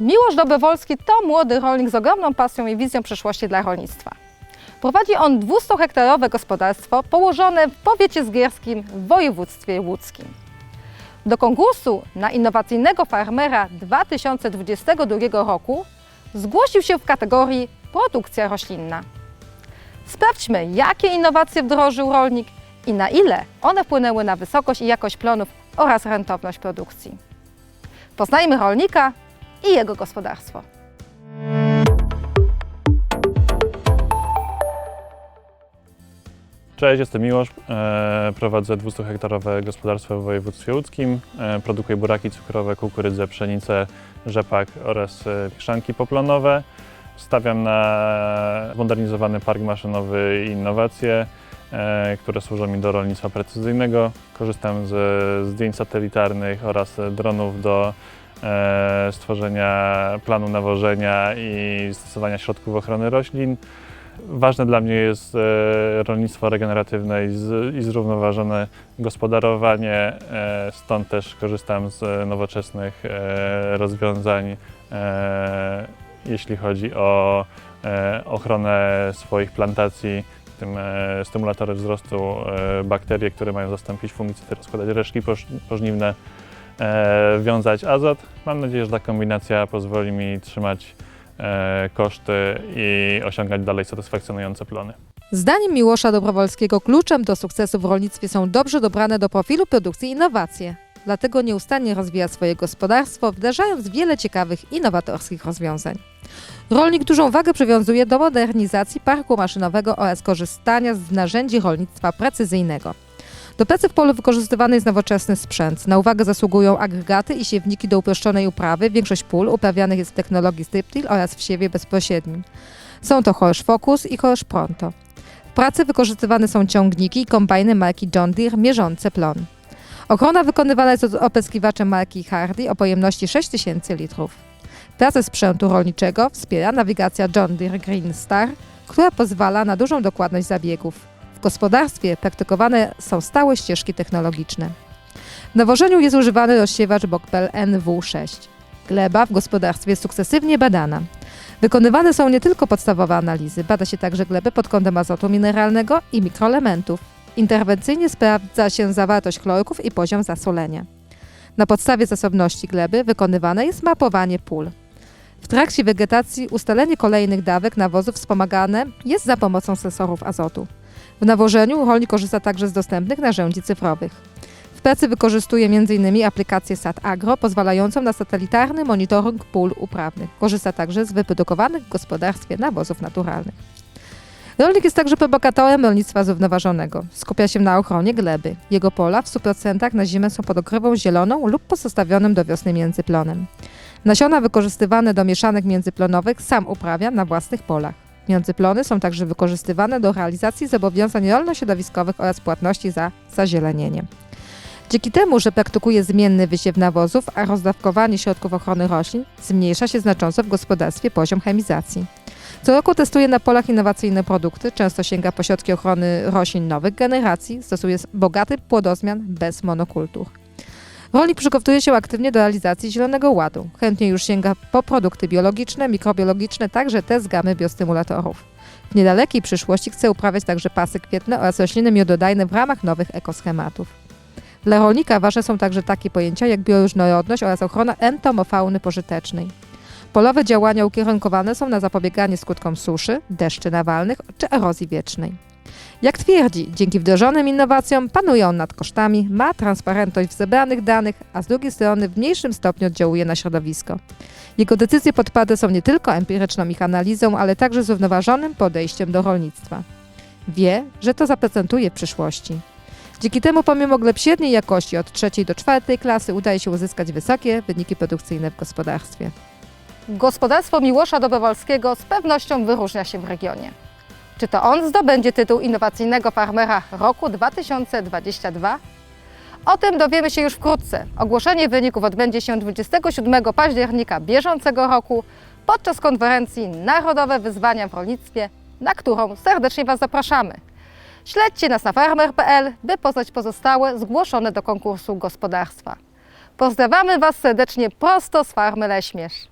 Miłosz Dobrowolski to młody rolnik z ogromną pasją i wizją przyszłości dla rolnictwa. Prowadzi on 200-hektarowe gospodarstwo położone w powiecie zgierskim w województwie łódzkim. Do konkursu na innowacyjnego farmera 2022 roku zgłosił się w kategorii produkcja roślinna. Sprawdźmy, jakie innowacje wdrożył rolnik i na ile one wpłynęły na wysokość i jakość plonów oraz rentowność produkcji. Poznajmy rolnika i jego gospodarstwo. Cześć, jestem Miłosz. E, Prowadzę 200-hektarowe gospodarstwo w województwie łódzkim. E, Produkuję buraki cukrowe, kukurydzę, pszenicę, rzepak oraz e, mieszanki poplonowe. Stawiam na modernizowany park maszynowy i innowacje, które służą mi do rolnictwa precyzyjnego. Korzystam ze zdjęć satelitarnych oraz dronów do stworzenia planu nawożenia i stosowania środków ochrony roślin. Ważne dla mnie jest e, rolnictwo regeneratywne i, zrównoważone gospodarowanie, e, stąd też korzystam z nowoczesnych e, rozwiązań, e, jeśli chodzi o e, ochronę swoich plantacji, w tym e, stymulatory wzrostu, e, bakterie, które mają zastąpić fungicydy, rozkładać resztki poż, pożniwne, e, wiązać azot. Mam nadzieję, że ta kombinacja pozwoli mi trzymać e, koszty i osiągać dalej satysfakcjonujące plony. Zdaniem Miłosza Dobrowolskiego kluczem do sukcesu w rolnictwie są dobrze dobrane do profilu produkcji innowacje. Dlatego nieustannie rozwija swoje gospodarstwo, wdrażając wiele ciekawych, innowatorskich rozwiązań. Rolnik dużą wagę przywiązuje do modernizacji parku maszynowego oraz korzystania z narzędzi rolnictwa precyzyjnego. Do pracy w polu wykorzystywany jest nowoczesny sprzęt. Na uwagę zasługują agregaty i siewniki do uproszczonej uprawy. Większość pól uprawianych jest w technologii strip-till oraz w siewie bezpośrednim. Są to Horsch Focus i Horsch Pronto. W pracy wykorzystywane są ciągniki i kombajny marki John Deere mierzące plon. Ochrona wykonywana jest opryskiwaczem marki Hardy o pojemności 6000 litrów. Pracę sprzętu rolniczego wspiera nawigacja John Deere Green Star, która pozwala na dużą dokładność zabiegów. W gospodarstwie praktykowane są stałe ścieżki technologiczne. W nawożeniu jest używany rozsiewacz Bokbel NW6. Gleba w gospodarstwie jest sukcesywnie badana. Wykonywane są nie tylko podstawowe analizy, bada się także glebę pod kątem azotu mineralnego i mikroelementów. Interwencyjnie sprawdza się zawartość chlorków i poziom zasolenia. Na podstawie zasobności gleby wykonywane jest mapowanie pól. W trakcie wegetacji ustalenie kolejnych dawek nawozów wspomagane jest za pomocą sensorów azotu. W nawożeniu rolnik korzysta także z dostępnych narzędzi cyfrowych. W pracy wykorzystuje m.in. aplikację SAT Agro, pozwalającą na satelitarny monitoring pól uprawnych. Korzysta także z wyprodukowanych w gospodarstwie nawozów naturalnych. Rolnik jest także propagatorem rolnictwa zrównoważonego. Skupia się na ochronie gleby. Jego pola w 100% na zimę są pod okrywą zieloną lub pozostawionym do wiosny międzyplonem. Nasiona wykorzystywane do mieszanek międzyplonowych sam uprawia na własnych polach. Międzyplony są także wykorzystywane do realizacji zobowiązań rolno-środowiskowych oraz płatności za zazielenienie. Dzięki temu, że praktykuje zmienny wysiew nawozów, a rozdawkowanie środków ochrony roślin, zmniejsza się znacząco w gospodarstwie poziom chemizacji. Co roku testuje na polach innowacyjne produkty, często sięga po środki ochrony roślin nowych generacji, stosuje bogaty płodozmian bez monokultur. Rolnik przygotowuje się aktywnie do realizacji Zielonego Ładu. Chętnie już sięga po produkty biologiczne, mikrobiologiczne, także te z gamy biostymulatorów. W niedalekiej przyszłości chce uprawiać także pasy kwietne oraz rośliny miododajne w ramach nowych ekoschematów. Dla rolnika ważne są także takie pojęcia jak bioróżnorodność oraz ochrona entomofauny pożytecznej. Polowe działania ukierunkowane są na zapobieganie skutkom suszy, deszczy nawalnych czy erozji wiecznej. Jak twierdzi, dzięki wdrożonym innowacjom panuje on nad kosztami, ma transparentność w zebranych danych, a z drugiej strony w mniejszym stopniu oddziałuje na środowisko. Jego decyzje podparte są nie tylko empiryczną ich analizą, ale także zrównoważonym podejściem do rolnictwa. Wie, że to zaprezentuje w przyszłości. Dzięki temu pomimo gleb średniej jakości od trzeciej do czwartej klasy udaje się uzyskać wysokie wyniki produkcyjne w gospodarstwie. Gospodarstwo Miłosza Dobrowolskiego z pewnością wyróżnia się w regionie. Czy to on zdobędzie tytuł innowacyjnego farmera roku 2022? O tym dowiemy się już wkrótce. Ogłoszenie wyników odbędzie się 27 października bieżącego roku podczas konferencji Narodowe Wyzwania w Rolnictwie, na którą serdecznie Was zapraszamy. Śledźcie nas na farmer.pl, by poznać pozostałe zgłoszone do konkursu gospodarstwa. Pozdrawiamy Was serdecznie prosto z farmy Leśmierz.